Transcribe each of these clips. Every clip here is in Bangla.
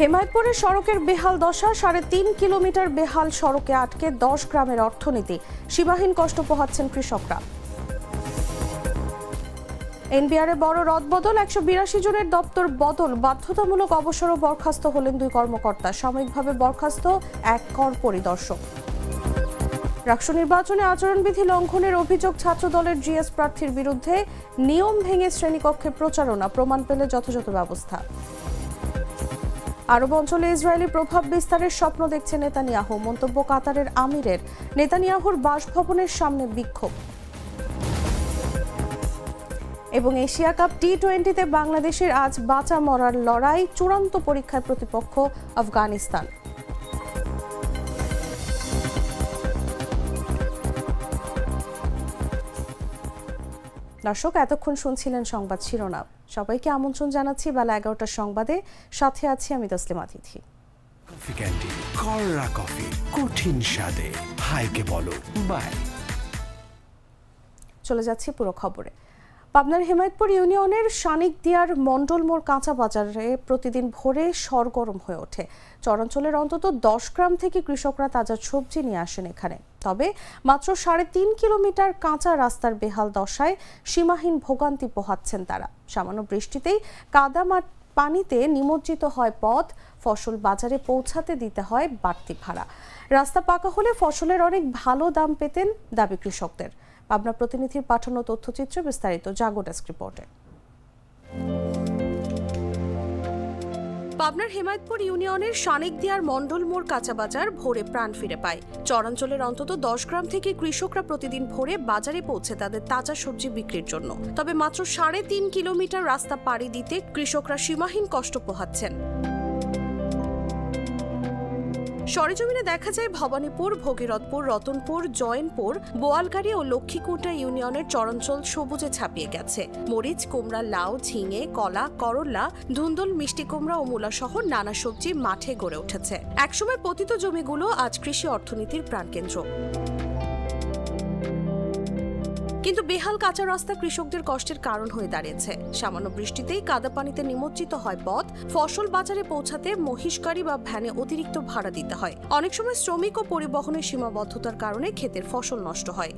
হেমায়তপুরের সড়কের বেহাল দশা, সাড়ে তিন কিলোমিটার বেহাল সড়কে আটকে দশ গ্রামের অর্থনীতি। সীমাহীন কষ্ট পোহাচ্ছেন কৃষকরা। এনবিআর বড় রদবদল, একশো বিরাশি জনের দপ্তর বদল, বাধ্যতামূলক অবসরও বরখাস্ত হলেন দুই কর্মকর্তা। সাময়িকভাবে বরখাস্ত এক কর পরিদর্শক। রাষ্ট্র নির্বাচনে আচরণবিধি লঙ্ঘনের অভিযোগ ছাত্র দলের জিএস প্রার্থীর বিরুদ্ধে নিয়ম ভেঙে শ্রেণীকক্ষে প্রচারণা, প্রমাণ পেলে যথাযথ ব্যবস্থা। আরব অঞ্চলে ইসরায়েলি প্রভাব বিস্তারের স্বপ্ন দেখছে নেতানিয়াহু। মন্তব্য কাতারের আমিরের। নেতানিয়াহুর বাসভবনের সামনে বিক্ষোভ। এবং এশিয়া কাপ টি টোয়েন্টিতে বাংলাদেশের আজ বাঁচা মরার লড়াই চূড়ান্ত পরীক্ষায় প্রতিপক্ষ আফগানিস্তান। দর্শক এতক্ষণ শুনছিলেন সংবাদ শিরোনাম। সবাইকে আমন্ত্রণ জানাচ্ছি বেলা এগারোটার সংবাদে। সাথে আছি আমি তসলিমা তিথি। কফি ক্যান্টিন কররা কফি কঠিন স্বাদে। হাইকে বলো বাই। চলে যাচ্ছি পুরো খবরে। পাবনার হেমায়তপুর ইউনিয়নের শানিক দিয়ার মণ্ডল মোড় কাঁচা বাজারে প্রতিদিন ভোরে সরগরম হয়ে ওঠে। চরাঞ্চলের অন্তত দশ গ্রাম থেকে কৃষকরা তাজা সবজি নিয়ে আসেন এখানে। তবে মাত্র সাড়ে তিন কিলোমিটার কাঁচা রাস্তার বেহাল দশায় সীমাহীন ভোগান্তি পোহাচ্ছেন তারা। সামান্য বৃষ্টিতেই কাদামাট পানিতে নিমজ্জিত হয় পথ, ফসল বাজারে পৌঁছাতে দিতে হয় বাড়তি ভাড়া। রাস্তা পাকা হলে ফসলের অনেক ভালো দাম পেতেন দাবি কৃষকদের। পাবনা প্রতিনিধির পাঠানো তথ্যচিত্র বিস্তারিত, জাগো ডেস্ক রিপোর্টে। পাবনার হেমায়তপুর ইউনিয়নের সানেকদিয়ার মণ্ডল মোড় কাঁচা বাজার ভোরে প্রাণ ফিরে পায়। চরাঞ্চলের অন্তত দশ গ্রাম থেকে কৃষকরা প্রতিদিন ভোরে বাজারে পৌঁছে তাদের তাজা সবজি বিক্রির জন্য। তবে মাত্র সাড়ে তিন কিলোমিটার রাস্তা পাড়ি দিতে কৃষকরা সীমাহীন কষ্ট পোহাচ্ছেন। সরেজমিনে দেখা যায় ভবানীপুর, ভগীরথপুর, রতনপুর, জয়নপুর, বোয়ালগাড়ি ও লক্ষ্মীকুটা ইউনিয়নের চরঞ্চল সবুজে ছাপিয়ে গেছে। মরিচ, কুমড়া, লাউ, ঝিঙে, কলা করল্লা ধুন্দুল, মিষ্টি কুমড়া ও মূলা সহ নানা সবজি মাঠে গড়ে উঠেছে। একসময় পতিত জমিগুলো আজ কৃষি অর্থনীতির প্রাণকেন্দ্র। কিন্তু বেহাল কাঁচা রাস্তা কৃষকদের কষ্টের কারণ হয়ে দাঁড়িয়েছে। সামান্য বৃষ্টিতেই কাদা পানিতে নিমজ্জিত হয় পথ। ফসল বাজারে পৌঁছাতে মহিষগাড়ি বা ভ্যানে অতিরিক্ত ভাড়া দিতে হয়। অনেক সময় শ্রমিক ও পরিবহনের সীমাবদ্ধতার কারণে ক্ষেতের ফসল নষ্ট হয়।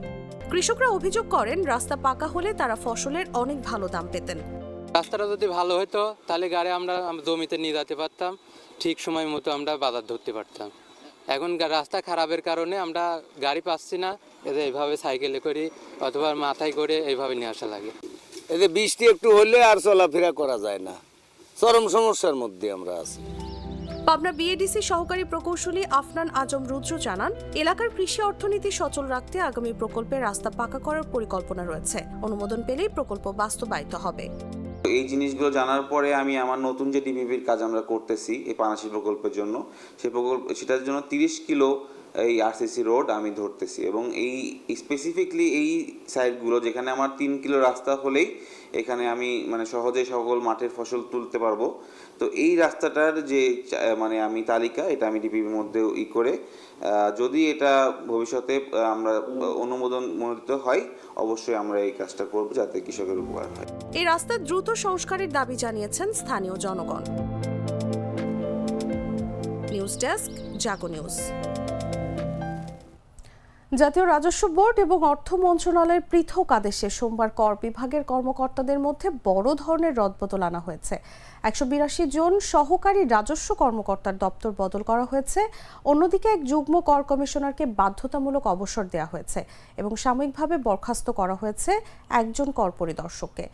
কৃষকরা অভিযোগ করেন, রাস্তা পাকা হলে তারা ফসলের অনেক ভালো দাম পেতেন। রাস্তাটা যদি ভালো হতো তাহলে গাড়ি আমরা জমিতে নিয়ে যেতে পারতাম। ঠিক সময় মতো আমরা বাজার ধরতে পারতাম। এখন রাস্তা খারাপের কারণে আমরা গাড়ি পাচ্ছি না। এদের এইভাবে সাইকেলে করি অথবা মাথায় করে এইভাবে নিয়ে আসা লাগে। এতে বৃষ্টি একটু হলে আর চলাফেরা করা যায় না। চরম সমস্যার মধ্যে আমরা আছি। পাবনা বিএডিসি সহকারী প্রকৌশলী আফনান আজম রুদ্র জানান এলাকার কৃষি অর্থনীতি সচল রাখতে আগামী প্রকল্পে রাস্তা পাকা করার পরিকল্পনা রয়েছে। অনুমোদন পেলেই প্রকল্প বাস্তবায়িত হবে। এই জিনিসগুলো জানার পরে আমি আমার নতুন যে ডিবিপির কাজ আমরা করতেছি এই পানাশি প্রকল্পের জন্য, সেই প্রকল্প সেটার জন্য তিরিশ কিলো এই আরসিসি রোড আমি ধরতেছি এবং এই স্পেসিফিকলি এই সাইডগুলো যেখানে আমার তিন কিলো রাস্তা হলেই এখানে আমি মানে সহজে সকল মাঠের ফসল তুলতে পারব। তো এই রাস্তাটার যে মানে আমি তালিকা, এটা আমি ডিপির মধ্যে ই করে যদি এটা ভবিষ্যতে আমরা অনুমোদন মনোনীত হয়, অবশ্যই আমরা এই কাজটা করব যাতে কৃষকের উপকার হয়। এই রাস্তা দ্রুত সংস্কারের দাবি জানিয়েছেন স্থানীয় জনগণ। News desk, Jago news. জাতীয় রাজস্ব বোর্ড এবং অর্থ মন্ত্রণালয়ের পৃথক আদেশে সোমবার কর বিভাগের কর্মকর্তাদের মধ্যে বড় ধরনের রদবদল আনা হয়েছে। একশো বিরাশি জন সহকারী রাজস্ব কর্মকর্তার দপ্তর বদল করা হয়েছে। অন্যদিকে এক যুগ্ম কর কমিশনারকে বাধ্যতামূলক অবসর দেওয়া হয়েছে এবং সাময়িকভাবে বরখাস্ত করা হয়েছে একজন কর পরিদর্শককে।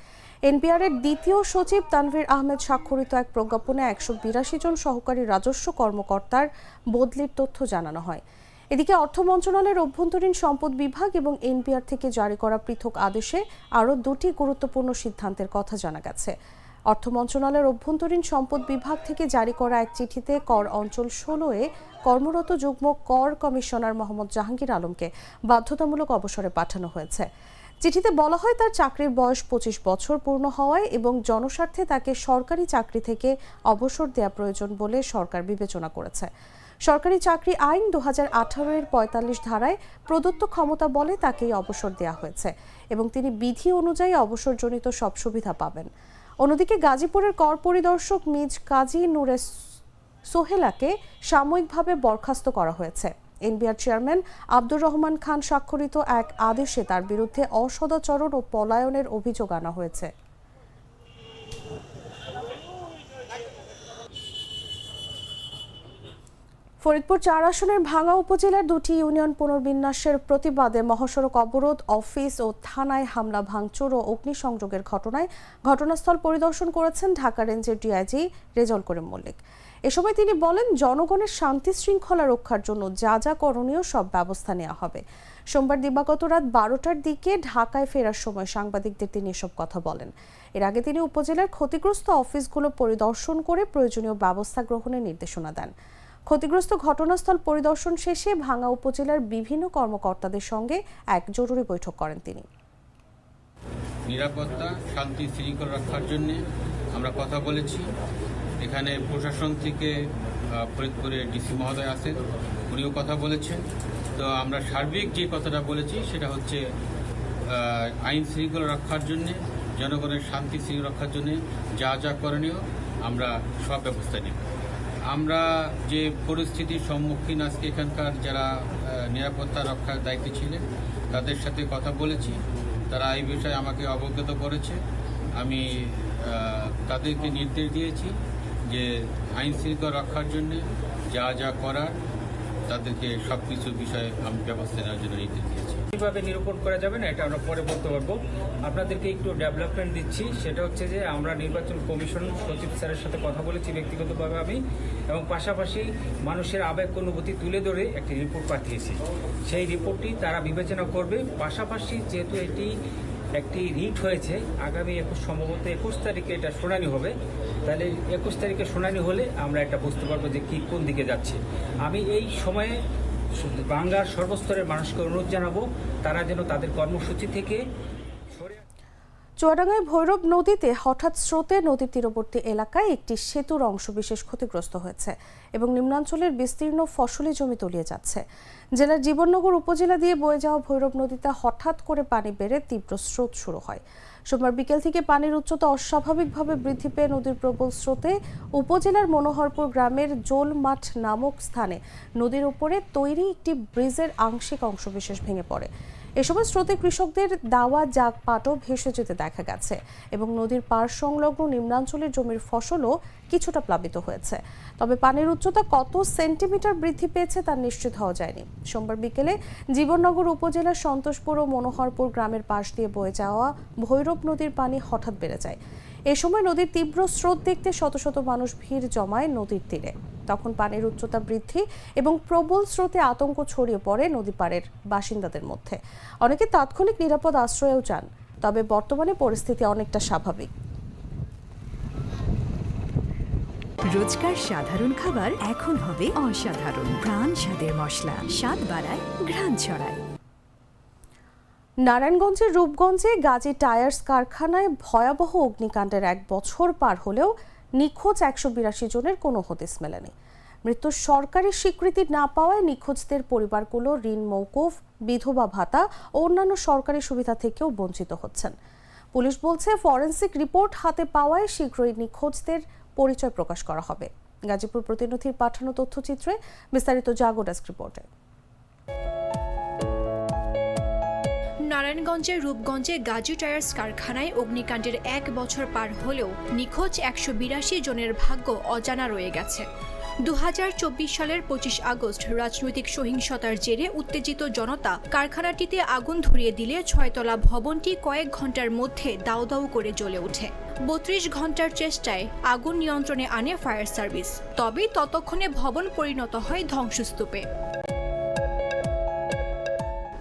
এনপিআর এর দ্বিতীয় সচিব তানভীর আহমেদ স্বাক্ষরিত এক প্রজ্ঞাপনে একশো বিরাশি জন সহকারী রাজস্ব কর্মকর্তার বদলির তথ্য জানানো হয়। এদিকে অর্থ মন্ত্রণালয়ের অভ্যন্তরীণ সম্পদ বিভাগ এবং এনপিআর থেকে জারি করা পৃথক আদেশে আরও দুটি গুরুত্বপূর্ণ সিদ্ধান্তের কথা জানা গেছে। অর্থ মন্ত্রণালয়ের অভ্যন্তরীণ সম্পদ বিভাগ থেকে জারি করা এক চিঠিতে কর অঞ্চল ষোলোয় কর্মরত যুগ্ম কর কমিশনার মোহাম্মদ জাহাঙ্গীর আলমকে বাধ্যতামূলক অবসরে পাঠানো হয়েছে। চিঠিতে বলা হয়, তার চাকরির বয়স পঁচিশ বছর পূর্ণ হওয়ায় এবং জনস্বার্থে তাকে সরকারি চাকরি থেকে অবসর দেওয়া প্রয়োজন বলে সরকার বিবেচনা করেছে। সরকারি চাকরি আইন দু হাজার আঠারো এর পঁয়তাল্লিশ ধারায় প্রদত্ত ক্ষমতা বলে তাকেই অবসর দেওয়া হয়েছে এবং তিনি বিধি অনুযায়ী অবসরজনিত সব সুবিধা পাবেন। অন্যদিকে গাজীপুরের কর পরিদর্শক মিজ কাজী নুরে সোহেলাকে সাময়িকভাবে বরখাস্ত করা হয়েছে। এনবিআর চেয়ারম্যান আব্দুর রহমান খান স্বাক্ষরিত এক আদেশে তার বিরুদ্ধে অসদাচরণ ও পলায়নের অভিযোগ আনা হয়েছে। ফরিদপুর চার আসনের ভাঙা উপজেলার দুটি ইউনিয়ন পুনর্বিন্যাসের প্রতিবাদে মহাসড়ক অবরোধ, অফিস ও থানায় হামলা, ভাঙচুর ও অগ্নিসংযোগের ঘটনায় ঘটনাস্থল পরিদর্শন করেছেন ঢাকা রেঞ্জের ডিআইজি রেজল করিম মল্লিক। এ সময় তিনি বলেন, জনগণের শান্তি শৃঙ্খলা রক্ষার জন্য যা যা করণীয় সব ব্যবস্থা নেওয়া হবে। সোমবার দিবাগত রাত বারোটার দিকে ঢাকায় ফেরার সময় সাংবাদিকদের তিনি এসব কথা বলেন। এর আগে তিনি উপজেলার ক্ষতিগ্রস্ত অফিসগুলো পরিদর্শন করে প্রয়োজনীয় ব্যবস্থা গ্রহণের নির্দেশনা দেন। ক্ষতিগ্রস্ত ঘটনাস্থল পরিদর্শন শেষে ভাঙ্গা উপজেলার বিভিন্ন কর্মকর্তাদের সঙ্গে এক জরুরি বৈঠক করেন তিনি। নিরাপত্তা, শান্তি, শৃঙ্খলা রক্ষার জন্য আমরা কথা বলেছি। এখানে প্রশাসন থেকে ফরিদপুরে ডিসি মহোদয় আছেন, উনিও কথা বলেছেন। তো আমরা সার্বিক যে কথাটা বলেছি, সেটা হচ্ছে আইন শৃঙ্খলা রক্ষার জন্য, জনগণের শান্তি শৃঙ্খলা রক্ষার জন্য যা যা করণীয়, আমরা সব ব্যবস্থা নেব। আমরা যে পরিস্থিতির সম্মুখীন আজকে এখানকার যারা নিরাপত্তা রক্ষার দায়িত্বে ছিলেন, তাদের সাথে কথা বলেছি। তারা এই বিষয়ে আমাকে অবগত করেছে। আমি তাদেরকে নির্দেশ দিয়েছি। যে আইন শৃঙ্খলা রক্ষার জন্য যা যা করার, তাদেরকে সব কিছু বিষয়ে আমি ব্যবস্থা নেওয়ার জন্য নির্দেশ দিয়েছি। কীভাবে নিরূপণ করা যাবে না, এটা আমরা পরে বলতে পারব। আপনাদেরকে একটু ডেভেলপমেন্ট দিচ্ছি, সেটা হচ্ছে যে আমরা নির্বাচন কমিশন সচিব স্যারের সাথে কথা বলেছি ব্যক্তিগতভাবে আমি, এবং পাশাপাশি মানুষের আবেগ অনুভূতি তুলে ধরে একটি রিপোর্ট পাঠিয়েছি। সেই রিপোর্টটি তারা বিবেচনা করবে। পাশাপাশি যেহেতু এটি একটি রিট হয়েছে। আগামী একুশ, সম্ভবত একুশ তারিখে এটা শুনানি হবে। তাহলে একুশ তারিখে শুনানি হলে আমরা এটা বুঝতে পারব যে কী কোন দিকে যাচ্ছে। আমি এই সময়ে বাংলার সর্বস্তরের মানুষকে অনুরোধ জানাব, তারা যেন তাদের কর্মসূচি থেকে চুয়াডাঙ্গায় ভৈরব নদীতে হঠাৎ স্রোতে নদীর তীরবর্তী এলাকায় একটি সেতুর অংশ বিশেষ ক্ষতিগ্রস্ত হয়েছে এবং নিম্নাঞ্চলের বিস্তীর্ণ ফসলি জমি তলিয়ে যাচ্ছে। জেলার জীবননগর উপজেলা দিয়ে বয়ে যাওয়া ভৈরব নদীতে হঠাৎ করে পানি বেড়ে তীব্র স্রোত শুরু হয়। সোমবার বিকেল থেকে পানির উচ্চতা অস্বাভাবিকভাবে বৃদ্ধি পেয়ে নদীর প্রবল স্রোতে উপজেলার মনোহরপুর গ্রামের জোল মাঠ নামক স্থানে নদীর উপরে তৈরি একটি ব্রিজের আংশিক অংশবিশেষ ভেঙে পড়ে। এ সময় স্রোতে কৃষকদের দাওয়া জাগ পাটও ভেসে যেতে দেখা গেছে এবং নদীর পার সংলগ্ন নিম্নাঞ্চলের জমির ফসলও কিছুটা প্লাবিত হয়েছে। তবে পানির উচ্চতা কত সেন্টিমিটার বৃদ্ধি পেয়েছে তা নিশ্চিত হওয়া যায়নি। সোমবার বিকেলে জীবননগর উপজেলার সন্তোষপুর ও মনোহরপুর গ্রামের পাশ দিয়ে বয়ে যাওয়া ভৈরব নদীর পানি হঠাৎ বেড়ে যায়। এ সময় নদীর তীব্র স্রোত দেখতে শত শত মানুষ ভিড় জমায় নদীর তীরে। তখন পানির উচ্চতা বৃদ্ধি এবং প্রবল স্রোতে আতঙ্ক ছড়িয়ে পড়ে নদী পাড়ের বাসিন্দাদের মধ্যে। অনেকে তাৎক্ষণিক নিরাপদ আশ্রয়েও চান তবে বর্তমানে পরিস্থিতি অনেকটা স্বাভাবিক। রোজকার সাধারণ খাবার এখন হবে অসাধারণ। প্রাণ স্বাদের মশলা স্বাদ বাড়ায় ঘ্রাণ ছড়ায়। নারায়ণগঞ্জের রূপগঞ্জে গাজী টায়ার্স কারখানায় ভয়াবহ অগ্নিকাণ্ডের এক বছর পার হলেও নিখোঁজ একশো বিরাশি জনের কোনো হদিস মেলেনি। মৃত্যুর সরকারি স্বীকৃতি না পাওয়ায় নিখোঁজদের পরিবারগুলো ঋণ, মৌকুফ, বিধবা ভাতা ও অন্যান্য সরকারি সুবিধা থেকেও বঞ্চিত হচ্ছেন। পুলিশ বলছে, ফরেন্সিক রিপোর্ট হাতে পাওয়ায় শীঘ্রই নিখোঁজদের পরিচয় প্রকাশ করা হবে। গাজীপুর প্রতিনিধির পাঠানো তথ্যচিত্রে বিস্তারিত জাগো ডেস্ক রিপোর্টে। নারায়ণগঞ্জের রূপগঞ্জে গাজী টায়ার্স কারখানায় অগ্নিকাণ্ডের এক বছর পার হলেও নিখোঁজ একশো বিরাশি জনের ভাগ্য অজানা রয়ে গেছে। দু হাজার চব্বিশ সালের পঁচিশ আগস্ট রাজনৈতিক সহিংসতার জেরে উত্তেজিত জনতা কারখানাটিতে আগুন ধরিয়ে দিলে ছয়তলা ভবনটি কয়েক ঘণ্টার মধ্যে দাউ দাউ করে জ্বলে ওঠে। বত্রিশ ঘণ্টার চেষ্টায় আগুন নিয়ন্ত্রণে আনে ফায়ার সার্ভিস। তবে ততক্ষণে ভবন পরিণত হয় ধ্বংসস্তূপে।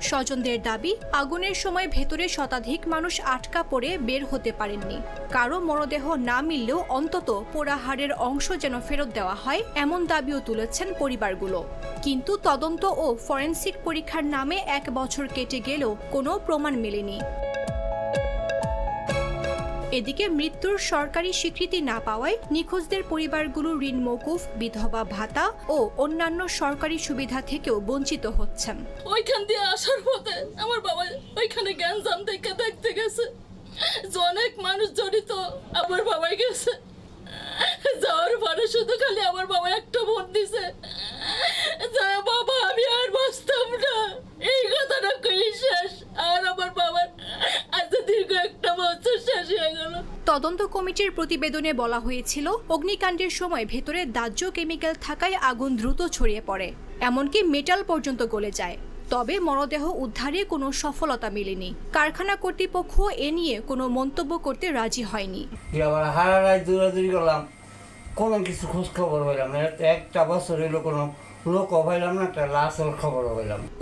স্বজনদের দাবি, আগুনের সময় ভেতরে শতাধিক মানুষ আটকা পড়ে বের হতে পারেননি। কারও মরদেহ না মিললেও অন্তত পোড়াহারের অংশ যেন ফেরত দেওয়া হয়, এমন দাবিও তুলেছেন পরিবারগুলো। কিন্তু তদন্ত ও ফরেন্সিক পরীক্ষার নামে এক বছর কেটে গেলেও কোনো প্রমাণ মেলেনি। এদিকে মৃত্যুর সরকারি স্বীকৃতি না পাওয়ায় নিখোঁজদের পরিবারগুলো ঋণ মৌকুফ, বিধবা ভাতা ও অন্যান্য সরকারি সুবিধা থেকেও বঞ্চিত হচ্ছেন। ওইখান দিয়ে আসার পথে আমার বাবা ওইখানে গ্যাঞ্জাম দেখে দেখতে গেছে। অনেক মানুষ জড়িত আমার বাবাই গেছে। যাওয়ার পরে শুধু খালি আমার বাবা একটা ভোট দিছে। বাবা, আমি আর বাঁচতাম না। এই কথাটা তদন্ত কমিটির প্রতিবেদনে বলা হয়েছিল, অগ্নিকাণ্ডের সময় ভেতরে দাহ্য কেমিক্যাল থাকায় আগুন দ্রুত ছড়িয়ে পড়ে, এমনকি মেটাল পর্যন্ত গলে যায়। তবে মরদেহ উদ্ধারে কোনো সফলতা মেলেনি। কারখানা কর্তৃপক্ষ এ নিয়ে কোনো মন্তব্য করতে রাজি হয়নি। কোনো কিছু খোঁজ খবর না। একটা বছর হইল কোনো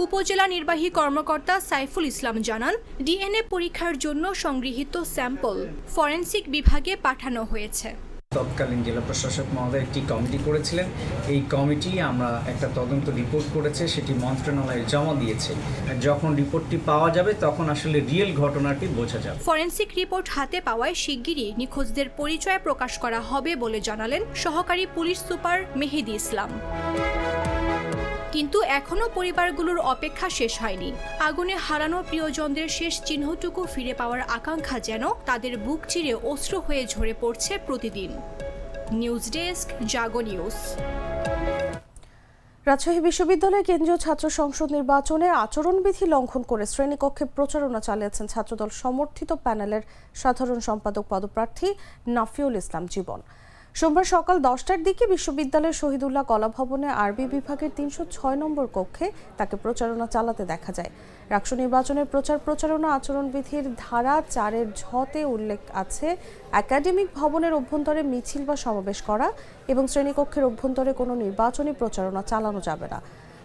উপজেলা নির্বাহী কর্মকর্তা সাইফুল ইসলাম জানান, ডিএনএ পরীক্ষার জন্য সংগৃহীত স্যাম্পল ফরেন্সিক বিভাগে পাঠানো হয়েছে। তৎকালীন জেলা প্রশাসক মহোদয় একটি কমিটি করেছিলেন। এই কমিটি আমরা একটা তদন্ত রিপোর্ট করেছে, সেটি মন্ত্রণালয়ে জমা দিয়েছে। যখন রিপোর্টটি পাওয়া যাবে, তখন আসলে রিয়েল ঘটনাটি বোঝা যাবে। ফরেন্সিক রিপোর্ট হাতে পাওয়ায় শিগগিরই নিখোঁজদের পরিচয় প্রকাশ করা হবে বলে জানালেন সহকারী পুলিশ সুপার মেহেদি ইসলাম। কিন্তু এখনও পরিবারগুলোর অপেক্ষা শেষ হয়নি। আগুনে হারানো প্রিয়জনদের শেষ চিহ্নটুকু ফিরে পাওয়ার আকাঙ্ক্ষা যেন তাদের বুক চিরে অস্ত্র হয়ে ঝরে পড়ছে প্রতিদিন। News desk, Jago news. Rajshahi বিশ্ববিদ্যালয় কেন্দ্রীয় ছাত্র সংসদ নির্বাচনে আচরণবিধি লঙ্ঘন করে শ্রেণীকক্ষে প্রচারণা চালিয়েছেন ছাত্রদল সমর্থিত প্যানেলের সাধারণ সম্পাদক পদপ্রার্থী নাফিউল ইসলাম জীবন। সোমবার সকাল দশটার দিকে বিশ্ববিদ্যালয়ের শহীদুল্লাহ কলা ভবনে আরবি বিভাগের তিনশো ছয় নম্বর কক্ষে তাকে প্রচারণা চালাতে দেখা যায়। রাষ্ট্র নির্বাচনের প্রচার প্রচারণা আচরণবিধির ধারা চারের ঝতে উল্লেখ আছে। একাডেমিক ভবনের অভ্যন্তরে মিছিল বা সমাবেশ করা এবং শ্রেণীকক্ষের অভ্যন্তরে কোনো নির্বাচনী প্রচারণা চালানো যাবে না।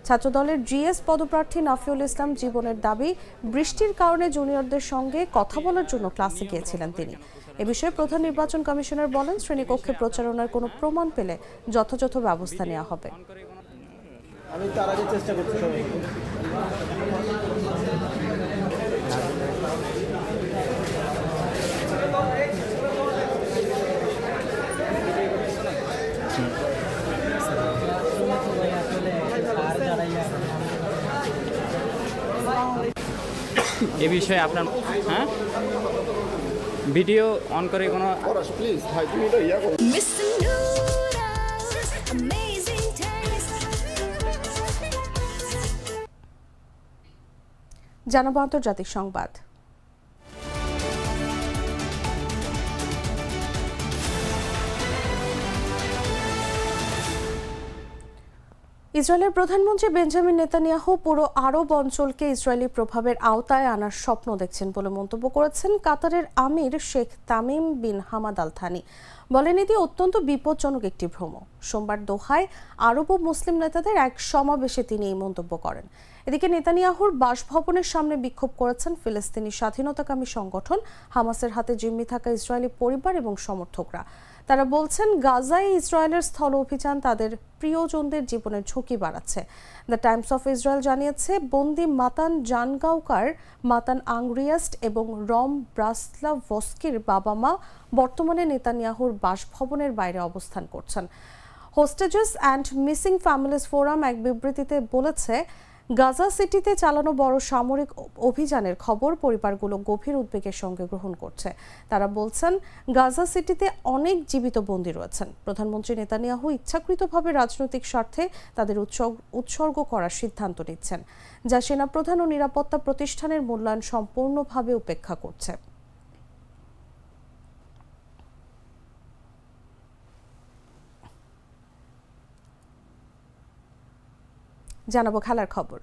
ছাত্রদলের জিএস পদপ্রার্থী নাফিউল ইসলাম জীবনের দাবি, বৃষ্টির কারণে জুনিয়রদের সঙ্গে কথা বলার জন্য ক্লাসে গিয়েছিলেন তিনি। এ বিষয়ে প্রধান নির্বাচন কমিশনার বলেন শ্রেণীকক্ষে প্রচারণার কোনো প্রমাণ পেলে যথাযথ ব্যবস্থা নেওয়া হবে। আমি তার আগে চেষ্টা করছি এ বিষয়ে আপনার হ্যাঁ? ভিডিও অন করে কোনো জানাব আন্তর্জাতিক সংবাদ। ইসরায়েলের প্রধানমন্ত্রী বেঞ্জামিন নেতানিয়াহু পুরো আরব অঞ্চলকে ইসরায়েলি প্রভাবের আওতায় আনার স্বপ্ন দেখছেন বলে মন্তব্য করেছেন কাতারের আমির Sheikh Tamim bin Hamad Al Thani বলেন, এটি অত্যন্ত বিপজ্জনক একটি ভ্রম সোমবার দোহায় আরব ও মুসলিম নেতাদের এক সমাবেশে তিনি এই মন্তব্য করেন। এদিকে নেতানিয়াহুর বাসভবনের সামনে বিক্ষোভ করেছেন ফিলিস্তিনি স্বাধীনতাকামী সংগঠন হামাসের হাতে জিম্মি থাকা ইসরায়েলি পরিবার এবং সমর্থকরা। তারা বলছেন, গাজায় ইসরায়েলের স্থল অভিযান তাদের প্রিয়জনদের জীবনের ঝুঁকি বাড়াচ্ছে। দ্য টাইমস অফ ইসরায়েল জানিয়েছে, বন্দি মাতান জানগাউকার মাতান আংরিয়াস্ট এবং রম ব্রাসলাভস্কির বাবা মা বর্তমানে নেতানিয়াহুর বাসভবনের বাইরে অবস্থান করছেন। Hostages and missing families forum এক বিবৃতিতে বলেছে গাজা সিটিতে চালানো বড় সামরিক অভিযানের খবর পরিবারগুলো গভীর উদ্বেগের সঙ্গে গ্রহণ করছে। তারা বলছেন, গাজা সিটিতে অনেক জীবিত বন্দী রয়েছেন। প্রধানমন্ত্রী নেতানিয়াহু ইচ্ছাকৃতভাবে রাজনৈতিক স্বার্থে তাদের উৎসর্গ করার সিদ্ধান্ত নিচ্ছেন, যা সেনাপ্রধান ও নিরাপত্তা প্রতিষ্ঠানের মূল্যায়ন সম্পূর্ণভাবে উপেক্ষা করছে। জানাব খেলার খবর।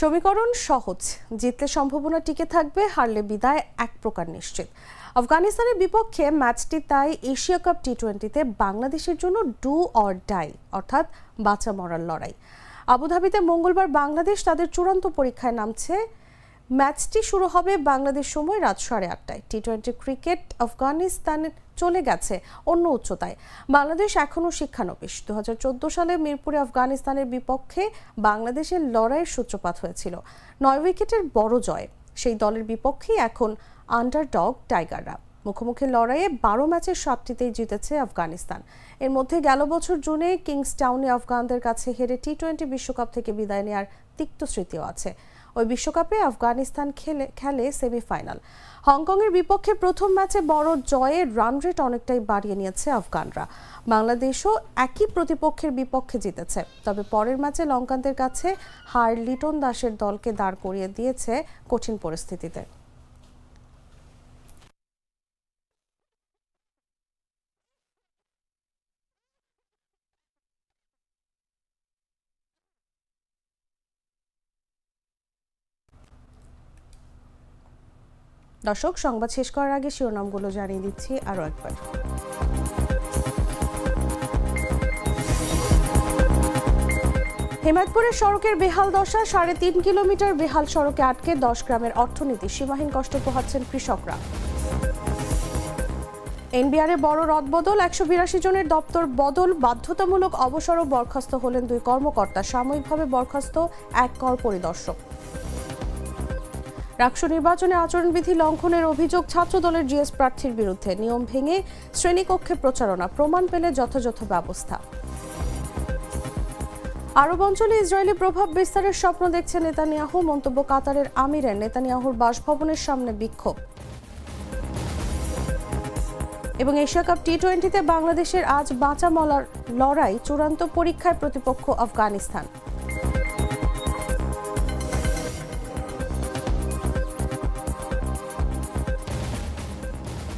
সমীকরণ সহজ। জিতলে সম্ভাবনা টিকে থাকবে, হারলে বিদায় এক প্রকার নিশ্চিত। আফগানিস্তানের বিপক্ষে ম্যাচটি তাই এশিয়া কাপ টি টোয়েন্টিতে বাংলাদেশের জন্য ডু অর ডাই, অর্থাৎ বাঁচা মরার লড়াই। আবুধাবিতে মঙ্গলবার বাংলাদেশ তাদের চূড়ান্ত পরীক্ষায় নামছে ম্যাচটি শুরু হবে বাংলাদেশ সময় রাত সাড়ে আটটায়। টি টোয়েন্টি ক্রিকেট আফগানিস্তানে চলে গেছে অন্য উচ্চতায়। বাংলাদেশ এখনও শিক্ষানবিশ। দু হাজার চোদ্দ সালে মিরপুরে আফগানিস্তানের বিপক্ষে বাংলাদেশের লড়াইয়ের সূত্রপাত হয়েছিল। নয় উইকেটের বড় জয়। সেই দলের বিপক্ষেই এখন আন্ডারডগ টাইগাররা মুখোমুখি লড়াইয়ে বারো ম্যাচের সাতটিতেই জিতেছে আফগানিস্তান। এর মধ্যে গেল বছর জুনে কিংস টাউনে আফগানদের কাছে হেরে টি টোয়েন্টি বিশ্বকাপ থেকে বিদায় নেওয়ার তিক্ত স্মৃতিও আছে। ওই বিশ্বকাপে আফগানিস্তান খেলে খেলে সেমিফাইনাল। হংকংয়ের বিপক্ষে প্রথম ম্যাচে বড় জয়ের রান রেট অনেকটাই বাড়িয়ে নিয়েছে আফগানরা। বাংলাদেশও একই প্রতিপক্ষের বিপক্ষে জিতেছে। তবে পরের ম্যাচে লঙ্কানদের কাছে হার লিটন দাসের দলকে দাঁড় করিয়ে দিয়েছে কঠিন পরিস্থিতিতে। দর্শক, সংবাদ শেষ করার আগে শিরোনামগুলো জানিয়ে দিচ্ছি আরও একবার। হেমায়তপুরের সড়কের বেহাল দশা, সাড়ে তিন কিলোমিটার বেহাল সড়কে আটকে দশ গ্রামের অর্থনীতি, সীমাহীন কষ্ট পোহাচ্ছেন কৃষকরা। এনবিআরে বড় রদবদল, একশো বিরাশি জনের দপ্তর বদল, বাধ্যতামূলক অবসর বরখাস্ত হলেন দুই কর্মকর্তা, সাময়িকভাবে বরখাস্ত এক কর পরিদর্শক। রাষ্ট্র নির্বাচনে আচরণবিধি লঙ্ঘনের অভিযোগ ছাত্রদলের জিএস প্রার্থীর বিরুদ্ধে। নিয়ম ভেঙে শ্রেণীকক্ষে প্রচারণা, প্রমাণ পেলে যথাযথ ব্যবস্থা। আরব অঞ্চলে ইসরায়েলি প্রভাব বিস্তারের স্বপ্ন দেখছে নেতানিয়াহু। মন্তব্য কাতারের আমিরের। নেতানিয়াহুর বাসভবনের সামনে বিক্ষোভ। এবং এশিয়া কাপ টি টোয়েন্টিতে বাংলাদেশের আজ বাঁচা মলার লড়াই চূড়ান্ত পরীক্ষায় প্রতিপক্ষ আফগানিস্তান।